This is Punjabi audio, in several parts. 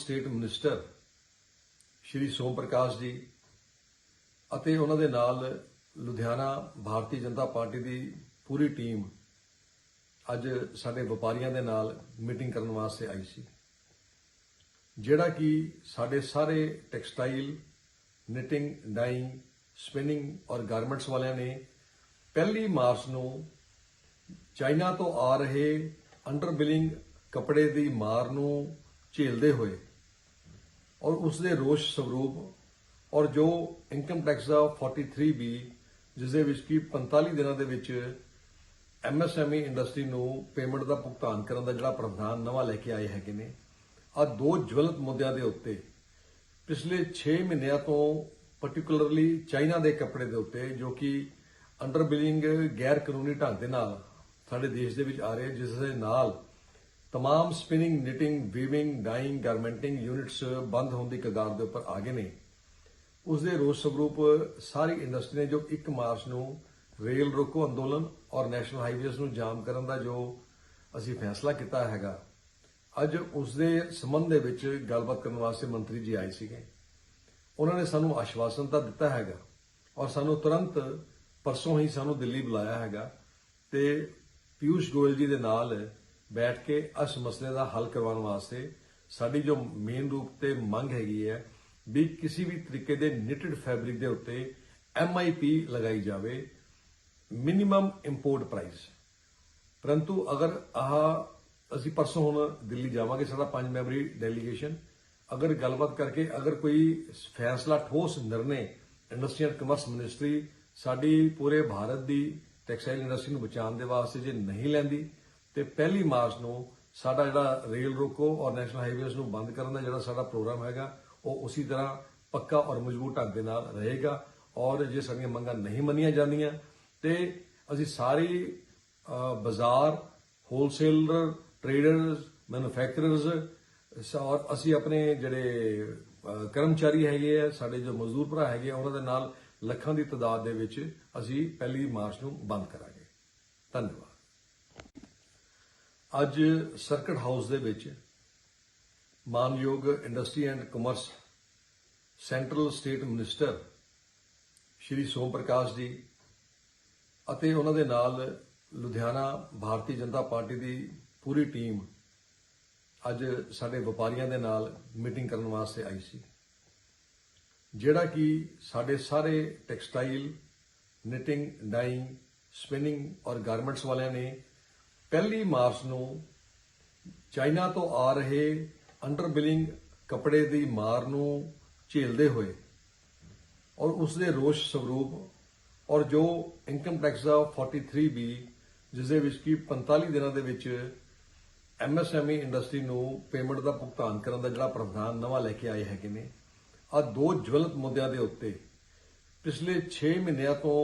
ਸਟੇਟ ਮਿਨਿਸਟਰ ਸ਼੍ਰੀ ਸੋਮ ਪ੍ਰਕਾਸ਼ ਜੀ ਅਤੇ ਉਹਨਾਂ ਦੇ ਨਾਲ ਲੁਧਿਆਣਾ ਭਾਰਤੀ ਜਨਤਾ ਪਾਰਟੀ ਦੀ ਪੂਰੀ ਟੀਮ ਅੱਜ ਸਾਡੇ ਵਪਾਰੀਆਂ ਦੇ ਨਾਲ ਮੀਟਿੰਗ ਕਰਨ ਵਾਸਤੇ ਆਈ ਸੀ। ਜਿਹੜਾ ਕਿ ਸਾਡੇ ਸਾਰੇ ਟੈਕਸਟਾਈਲ ਨਿਟਿੰਗ ਡਾਈਂਗ ਸਪਿਨਿੰਗ ਔਰ ਗਾਰਮੈਂਟਸ ਵਾਲਿਆਂ ਨੇ ਪਹਿਲੀ ਮਾਰਚ ਨੂੰ ਚਾਈਨਾ ਤੋਂ ਆ ਰਹੇ ਅੰਡਰ ਬਿਲਿੰਗ ਕੱਪੜੇ ਦੀ ਮਾਰ ਨੂੰ ਝੇਲਦੇ ਹੋਏ ਔਰ ਉਸ ਦੇ ਰੋਸ਼ ਸਵਰੂਪ ਔਰ ਜੋ ਇਨਕਮ ਟੈਕਸ ਦਾ 43 ਬੀ ਜਿਸ ਦੇ ਵਿੱਚ ਕੀ 45 ਦਿਨਾਂ ਦੇ ਵਿੱਚ ਐਮਐਸਐਮਈ ਇੰਡਸਟਰੀ ਨੂੰ ਪੇਮੈਂਟ ਦਾ ਭੁਗਤਾਨ ਕਰਨ ਦਾ ਜਿਹੜਾ ਪ੍ਰਬੰਧਨ ਨਵਾਂ ਲੈ ਕੇ ਆਏ ਹੈਗੇ ਨੇ ਆ ਦੋ ਜਵਲਤ ਮੁੱਦਿਆਂ ਦੇ ਉੱਤੇ ਪਿਛਲੇ 6 ਮਹੀਨਿਆਂ ਤੋਂ ਪਾਰਟਿਕੂਲਰਲੀ ਚਾਈਨਾ ਦੇ ਕੱਪੜੇ ਦੇ ਉੱਤੇ ਜੋ ਕਿ ਅੰਡਰ ਬਿਲਿੰਗ ਗੈਰ ਕਾਨੂੰਨੀ ਢੰਗ ਦੇ ਨਾਲ ਸਾਡੇ ਦੇਸ਼ ਦੇ ਵਿੱਚ ਆ ਰਹੇ ਜਿਸ ਦੇ ਨਾਲ तमाम spinning knitting weaving dyeing garmenting units ਬੰਦ ਹੋਣ ਦੀ ਕਗਾਰ ਦੇ ਉੱਪਰ ਆ ਗਏ ਨੇ ਉਸ ਦੇ ਰੋਸ ਸਵਰੂਪ ਸਾਰੀ ਇੰਡਸਟਰੀ ਨੇ ਜੋ 1 ਮਾਰਚ ਨੂੰ ਰੇਲ ਰੋਕੋ ਅੰਦੋਲਨ ਔਰ ਨੈਸ਼ਨਲ ਹਾਈਵੇਜ਼ ਨੂੰ ਜਾਮ ਕਰਨ ਦਾ ਜੋ ਅਸੀਂ ਫੈਸਲਾ ਕੀਤਾ ਹੈਗਾ ਅੱਜ ਉਸ ਦੇ ਸੰਬੰਧ ਦੇ ਵਿੱਚ ਗੱਲਬਾਤ ਕਰਨ ਵਾਸਤੇ ਮੰਤਰੀ ਜੀ ਆਏ ਸੀਗੇ ਉਹਨਾਂ ਨੇ ਸਾਨੂੰ ਆਸ਼ਵਾਸਨ ਤਾਂ ਦਿੱਤਾ ਹੈਗਾ ਔਰ ਸਾਨੂੰ ਤੁਰੰਤ ਪਰਸੋਂ ਹੀ ਸਾਨੂੰ ਦਿੱਲੀ ਬੁਲਾਇਆ ਹੈਗਾ ਤੇ ਪਿਊਸ਼ ਗੋਇਲ ਜੀ ਦੇ ਨਾਲ ਬੈਠ ਕੇ ਇਸ ਮਸਲੇ ਦਾ ਹੱਲ ਕਰਵਾਉਣ ਵਾਸਤੇ ਸਾਡੀ ਜੋ ਮੇਨ ਰੂਪ ਤੇ ਮੰਗ ਹੈਗੀ ਹੈ ਵੀ ਕਿਸੇ ਵੀ ਤਰੀਕੇ ਦੇ ਨਿਟਡ ਫੈਬਰਿਕ ਦੇ ਉੱਤੇ ਐਮਆਈਪੀ ਲਗਾਈ ਜਾਵੇ ਮਿਨੀਮਮ ਇੰਪੋਰਟ ਪ੍ਰਾਈਸ ਪਰੰਤੂ ਅਗਰ ਆਹ ਅਸੀਂ ਪਰਸੋਂ ਹੁਣ ਦਿੱਲੀ ਜਾਵਾਂਗੇ, ਸਾਡਾ ਪੰਜ ਮੈਂਬਰੀ ਡੈਲੀਗੇਸ਼ਨ ਅਗਰ ਗੱਲਬਾਤ ਕਰਕੇ ਅਗਰ ਕੋਈ ਫੈਸਲਾ ਠੋਸ ਨਿਰਣੇ ਇੰਡਸਟਰੀ ਐਂਡ ਕਮਰਸ ਮਿਨਿਸਟਰੀ ਸਾਡੀ ਪੂਰੇ ਭਾਰਤ ਦੀ ਟੈਕਸਟਾਈਲ ਇੰਡਸਟਰੀ ਨੂੰ ਬਚਾਉਣ ਦੇ ਵਾਸਤੇ ਜੇ ਨਹੀਂ ਲੈਂਦੀ ਤੇ ਪਹਿਲੀ ਮਾਰਚ ਨੂੰ ਸਾਡਾ ਜਿਹੜਾ ਰੇਲ ਰੋਕੋ ਔਰ ਨੈਸ਼ਨਲ ਹਾਈਵੇਜ਼ ਨੂੰ ਬੰਦ ਕਰਨ ਦਾ ਜਿਹੜਾ ਸਾਡਾ ਪ੍ਰੋਗਰਾਮ ਹੈਗਾ, ਉਹ ਉਸੇ ਤਰ੍ਹਾਂ ਪੱਕਾ ਔਰ ਮਜ਼ਬੂਤ ਢੰਗ ਦੇ ਨਾਲ ਰਹੇਗਾ ਔਰ ਜੇ ਸਾਡੀਆਂ ਮੰਗਾਂ ਨਹੀਂ ਮੰਨੀਆਂ ਜਾਂਦੀਆਂ ਤੇ ਅਸੀਂ ਸਾਰੀ ਬਾਜ਼ਾਰ, ਹੋਲਸੇਲਰ, ਟ੍ਰੇਡਰਸ, ਮੈਨੂਫੈਕਚਰਰਸ ਔਰ ਅਸੀਂ ਆਪਣੇ ਜਿਹੜੇ ਕਰਮਚਾਰੀ ਹੈਗੇ ਆ, ਸਾਡੇ ਜੋ ਮਜ਼ਦੂਰ ਭਰਾ ਹੈਗੇ ਆ, ਉਹਨਾਂ ਦੇ ਨਾਲ ਲੱਖਾਂ ਦੀ ਤਾਦਾਦ ਦੇ ਵਿੱਚ ਅਸੀਂ ਪਹਿਲੀ ਮਾਰਚ ਨੂੰ ਬੰਦ ਕਰਾਂਗੇ। ਧੰਨਵਾਦ। ਅੱਜ ਸਰਕਟ ਹਾਊਸ ਦੇ ਵਿੱਚ ਮਾਨਯੋਗ industry and commerce central state minister Shri Som Prakash ji ਅਤੇ ਉਹਨਾਂ ਦੇ ਨਾਲ ਲੁਧਿਆਣਾ ਭਾਰਤੀ ਜਨਤਾ ਪਾਰਟੀ ਦੀ ਪੂਰੀ ਟੀਮ ਅੱਜ ਸਾਡੇ ਵਪਾਰੀਆਂ ਦੇ ਨਾਲ ਮੀਟਿੰਗ ਕਰਨ ਵਾਸਤੇ ਆਈ ਸੀ। ਜਿਹੜਾ ਕਿ ਸਾਡੇ ਸਾਰੇ ਟੈਕਸਟਾਈਲ ਨਿਟਿੰਗ ਡਾਈਂਗ ਸਪਿਨਿੰਗ ਔਰ ਗਾਰਮੈਂਟਸ ਵਾਲਿਆਂ ਨੇ ਪਹਿਲੀ ਮਾਰਚ ਨੂੰ ਚਾਈਨਾ ਤੋਂ ਆ ਰਹੇ ਅੰਡਰ ਬਿਲਿੰਗ ਕੱਪੜੇ ਦੀ ਮਾਰ ਨੂੰ ਝੇਲਦੇ ਹੋਏ ਔਰ ਉਸ ਦੇ ਰੋਸ਼ ਸਵਰੂਪ ਔਰ ਜੋ ਇਨਕਮ ਟੈਕਸ ਦਾ 43 ਬੀ ਜਿਸ ਦੇ ਵਿੱਚ ਕੀ 45 ਦਿਨਾਂ ਦੇ ਵਿੱਚ ਐਮਐਸਐਮਈ ਇੰਡਸਟਰੀ ਨੂੰ ਪੇਮੈਂਟ ਦਾ ਭੁਗਤਾਨ ਕਰਨ ਦਾ ਜਿਹੜਾ ਪ੍ਰਬੰਧਨ ਨਵਾਂ ਲੈ ਕੇ ਆਏ ਹੈਗੇ ਨੇ ਆ ਦੋ ਜਵਲਤ ਮੁੱਦਿਆਂ ਦੇ ਉੱਤੇ ਪਿਛਲੇ 6 ਮਹੀਨਿਆਂ ਤੋਂ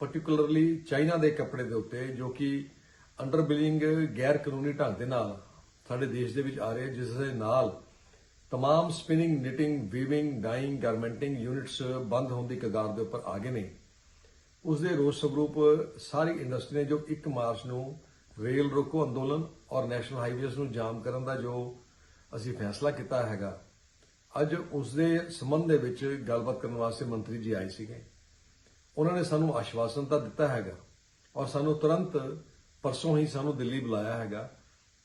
ਪਾਰਟਿਕੂਲਰਲੀ ਚਾਈਨਾ ਦੇ ਕੱਪੜੇ ਦੇ ਉੱਤੇ ਜੋ ਕਿ ਅੰਡਰ ਬਿਲਿੰਗ ਗੈਰ ਕਾਨੂੰਨੀ ਢੰਗ ਦੇ ਨਾਲ ਸਾਡੇ ਦੇਸ਼ ਦੇ ਵਿੱਚ ਆ ਰਹੇ ਜਿਸ ਦੇ ਨਾਲ तमाम spinning knitting weaving dyeing garmenting units ਬੰਦ ਹੋਣ ਦੀ ਕਗਾਰ ਦੇ ਉੱਪਰ ਆ ਗਏ ਨੇ ਉਸ ਦੇ ਰੋਸ ਸਵਰੂਪ ਸਾਰੀ ਇੰਡਸਟਰੀ ਨੇ ਜੋ 1 ਮਾਰਚ ਨੂੰ ਰੇਲ ਰੋਕੋ ਅੰਦੋਲਨ ਔਰ ਨੈਸ਼ਨਲ ਹਾਈਵੇਜ਼ ਨੂੰ ਜਾਮ ਕਰਨ ਦਾ ਜੋ ਅਸੀਂ ਫੈਸਲਾ ਕੀਤਾ ਹੈਗਾ ਅੱਜ ਉਸ ਦੇ ਸੰਬੰਧ ਦੇ ਵਿੱਚ ਗੱਲਬਾਤ ਕਰਨ ਵਾਸਤੇ ਮੰਤਰੀ ਜੀ ਆਏ ਸੀਗੇ ਉਹਨਾਂ ਨੇ ਸਾਨੂੰ ਆਸ਼ਵਾਸਨ ਤਾਂ ਦਿੱਤਾ ਹੈਗਾ ਔਰ ਸਾਨੂੰ ਤੁਰੰਤ ਪਰਸੋਂ ਹੀ ਸਾਨੂੰ ਦਿੱਲੀ ਬੁਲਾਇਆ ਹੈਗਾ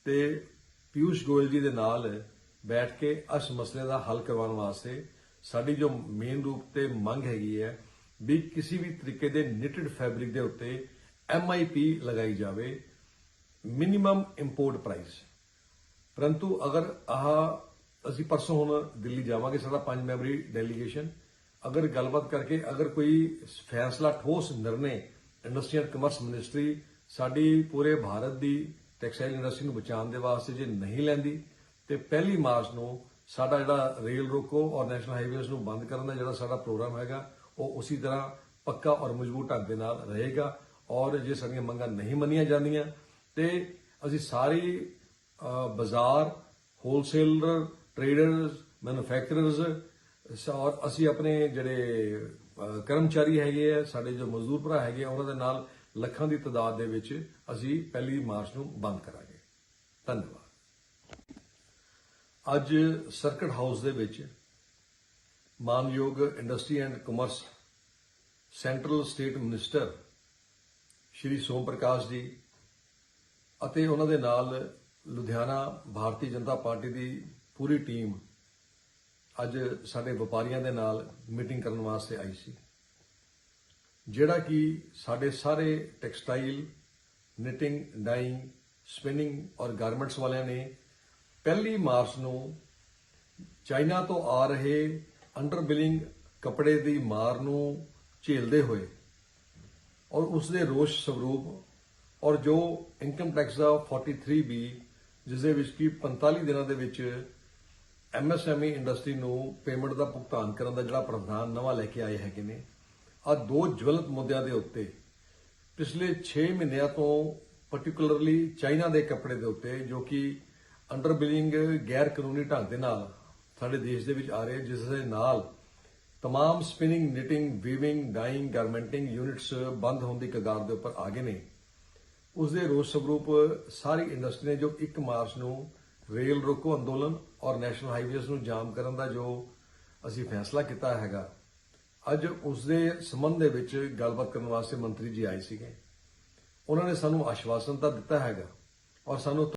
ਤੇ ਪਿਊਸ਼ ਗੋਇਲ ਜੀ ਦੇ ਨਾਲ ਬੈਠ ਕੇ ਇਸ ਮਸਲੇ ਦਾ ਹੱਲ ਕਰਵਾਉਣ ਵਾਸਤੇ ਸਾਡੀ ਜੋ ਮੇਨ ਰੂਪ ਤੇ ਮੰਗ ਹੈਗੀ ਹੈ ਵੀ ਕਿਸੇ ਵੀ ਤਰੀਕੇ ਦੇ ਨਿਟਡ ਫੈਬਰਿਕ ਦੇ ਉੱਤੇ ਐਮਆਈਪੀ ਲਗਾਈ ਜਾਵੇ ਮਿਨੀਮਮ ਇੰਪੋਰਟ ਪ੍ਰਾਈਸ ਪਰੰਤੂ ਅਗਰ ਆਹ ਅਸੀਂ ਪਰਸੋਂ ਹੁਣ ਦਿੱਲੀ ਜਾਵਾਂਗੇ, ਸਾਡਾ ਪੰਜ ਮੈਂਬਰੀ ਡੈਲੀਗੇਸ਼ਨ ਅਗਰ ਗੱਲਬਾਤ ਕਰਕੇ ਅਗਰ ਕੋਈ ਫੈਸਲਾ ਠੋਸ ਨਿਰਣੇ ਇੰਡਸਟਰੀ ਐਂਡ ਕਮਰਸ ਮਿਨਿਸਟਰੀ ਸਾਡੀ ਪੂਰੇ ਭਾਰਤ ਦੀ ਟੈਕਸਟਾਈਲ ਇੰਡਸਟਰੀ ਨੂੰ ਬਚਾਉਣ ਦੇ ਵਾਸਤੇ ਜੇ ਨਹੀਂ ਲੈਂਦੀ, ਤੇ ਪਹਿਲੀ ਮਾਰਚ ਨੂੰ ਸਾਡਾ ਜਿਹੜਾ ਰੇਲ ਰੋਕੋ ਔਰ ਨੈਸ਼ਨਲ ਹਾਈਵੇਜ਼ ਨੂੰ ਬੰਦ ਕਰਨ ਦਾ ਜਿਹੜਾ ਸਾਡਾ ਪ੍ਰੋਗਰਾਮ ਹੈਗਾ, ਉਹ ਉਸੇ ਤਰ੍ਹਾਂ ਪੱਕਾ ਔਰ ਮਜ਼ਬੂਤ ਢੰਗ ਦੇ ਨਾਲ ਰਹੇਗਾ ਔਰ ਜੇ ਸਾਡੀਆਂ ਮੰਗਾਂ ਨਹੀਂ ਮੰਨੀਆਂ ਜਾਂਦੀਆਂ, ਤੇ ਅਸੀਂ ਸਾਰੀ ਬਾਜ਼ਾਰ, ਹੋਲਸੇਲਰ, ਟ੍ਰੇਡਰਸ, ਮੈਨੂਫੈਕਚਰਰਸ ਔਰ ਅਸੀਂ ਆਪਣੇ ਜਿਹੜੇ ਕਰਮਚਾਰੀ ਹੈਗੇ ਆ, ਸਾਡੇ ਜੋ ਮਜ਼ਦੂਰ ਭਰਾ ਹੈਗੇ ਆ, ਉਹਨਾਂ ਦੇ ਨਾਲ ਲੱਖਾਂ ਦੀ ਤਾਦਾਦ ਦੇ ਵਿੱਚ ਅਸੀਂ ਪਹਿਲੀ ਮਾਰਚ ਨੂੰ ਬੰਦ ਕਰਾਂਗੇ। ਧੰਨਵਾਦ। ਅੱਜ ਸਰਕਟ ਹਾਊਸ ਦੇ ਵਿੱਚ ਮਾਨਯੋਗ industry and commerce central state minister Shri Som Prakash ji ਅਤੇ ਉਹਨਾਂ ਦੇ ਨਾਲ ਲੁਧਿਆਣਾ ਭਾਰਤੀ ਜਨਤਾ ਪਾਰਟੀ ਦੀ ਪੂਰੀ ਟੀਮ ਅੱਜ ਸਾਡੇ ਵਪਾਰੀਆਂ ਦੇ ਨਾਲ ਮੀਟਿੰਗ ਕਰਨ ਵਾਸਤੇ ਆਈ ਸੀ। ਜਿਹੜਾ ਕਿ ਸਾਡੇ ਸਾਰੇ ਟੈਕਸਟਾਈਲ ਨਿਟਿੰਗ ਡਾਈਂਗ ਸਪਿਨਿੰਗ ਔਰ ਗਾਰਮੈਂਟਸ ਵਾਲਿਆਂ ਨੇ ਪਹਿਲੀ ਮਾਰਚ ਨੂੰ ਚਾਈਨਾ ਤੋਂ ਆ ਰਹੇ ਅੰਡਰ ਬਿਲਿੰਗ ਕੱਪੜੇ ਦੀ ਮਾਰ ਨੂੰ ਝੇਲਦੇ ਹੋਏ ਔਰ ਉਸ ਦੇ ਰੋਸ਼ ਸਵਰੂਪ ਔਰ ਜੋ ਇਨਕਮ ਟੈਕਸ ਦਾ 43 ਬੀ ਜਿਸ ਦੇ ਵਿੱਚ ਕੀ 45 ਦਿਨਾਂ ਦੇ ਵਿੱਚ ਐਮਐਸਐਮਈ ਇੰਡਸਟਰੀ ਨੂੰ ਪੇਮੈਂਟ ਦਾ ਭੁਗਤਾਨ ਕਰਨ ਦਾ ਜਿਹੜਾ ਪ੍ਰਧਾਨ ਨਵਾਂ ਲੈ ਕੇ ਆਏ ਹੈਗੇ ਨੇ ਆ ਦੋ ਜਵਲਤ ਮੁੱਦਿਆਂ ਦੇ ਉੱਤੇ ਪਿਛਲੇ 6 ਮਹੀਨਿਆਂ ਤੋਂ ਪਾਰਟਿਕੂਲਰਲੀ ਚਾਈਨਾ ਦੇ ਕੱਪੜੇ ਦੇ ਉੱਤੇ ਜੋ ਕਿ ਅੰਡਰ ਬਿਲਿੰਗ ਗੈਰ ਕਾਨੂੰਨੀ ਢੰਗ ਦੇ ਨਾਲ ਸਾਡੇ ਦੇਸ਼ ਦੇ ਵਿੱਚ ਆ ਰਹੇ ਜਿਸ ਦੇ ਨਾਲ तमाम spinning knitting weaving dyeing garmenting units ਬੰਦ ਹੋਣ ਦੀ ਕਗਾਰ ਦੇ ਉੱਪਰ ਆ ਗਏ ਨੇ ਉਸ ਦੇ ਰੋਸ ਸਵਰੂਪ ਸਾਰੀ ਇੰਡਸਟਰੀ ਨੇ ਜੋ 1 ਮਾਰਚ ਨੂੰ ਰੇਲ ਰੋਕੋ ਅੰਦੋਲਨ ਔਰ ਨੈਸ਼ਨਲ ਹਾਈਵੇਜ਼ ਨੂੰ ਜਾਮ ਕਰਨ ਦਾ ਜੋ ਅਸੀਂ ਫੈਸਲਾ ਕੀਤਾ ਹੈਗਾ ਅੱਜ ਉਸ ਦੇ ਸੰਬੰਧ ਦੇ ਵਿੱਚ ਗੱਲਬਾਤ ਕਰਨ ਵਾਸਤੇ ਮੰਤਰੀ ਜੀ ਆਏ ਸੀਗੇ। ਉਹਨਾਂ ਨੇ ਸਾਨੂੰ ਆਸ਼ਵਾਸਨ ਤਾਂ ਦਿੱਤਾ ਹੈਗਾ ਔਰ ਸਾਨੂੰ